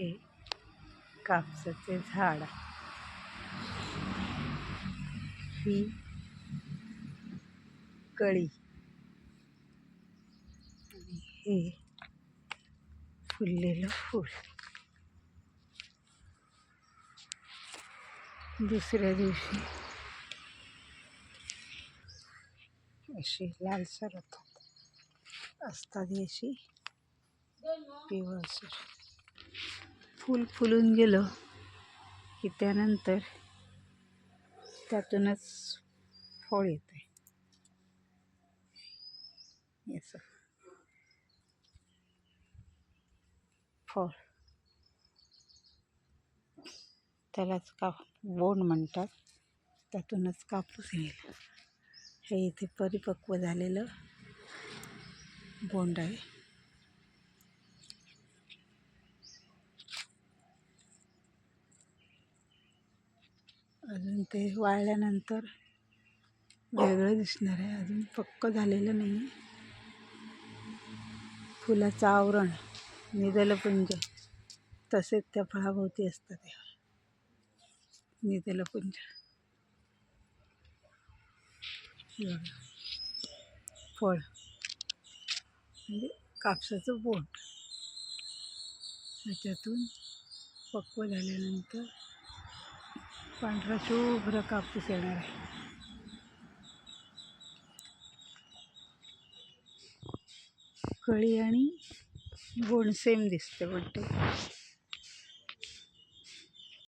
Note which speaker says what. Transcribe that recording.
Speaker 1: हे कापसाचे झाड. ही कळी. हे फुललेलं फूल. दुसऱ्या दिवशी अशी लालसर होतात असतात. अशी पिवळसर. फूल फुलून गेलं की त्यानंतर त्यातूनच फळ येते याचं फळ. त्यालाच का बोंड म्हणतात. त्यातूनच कापूस येईल. हे इथे परिपक्व झालेलं बोंड आहे. अजून ते वाळल्यानंतर वेगळं दिसणार आहे. अजून पक्क झालेलं नाही फुलाचं आवरण निदलपुंज तसेच त्या फळाभोवती असतं ते. निदलपुंज फळ. म्हणजे कापसाचं बोट त्याच्यातून पक्व झाल्यानंतर पांढरा शुभ्र कापूस येणार आहे. कळी आणि गोड सेम दिसते वाटते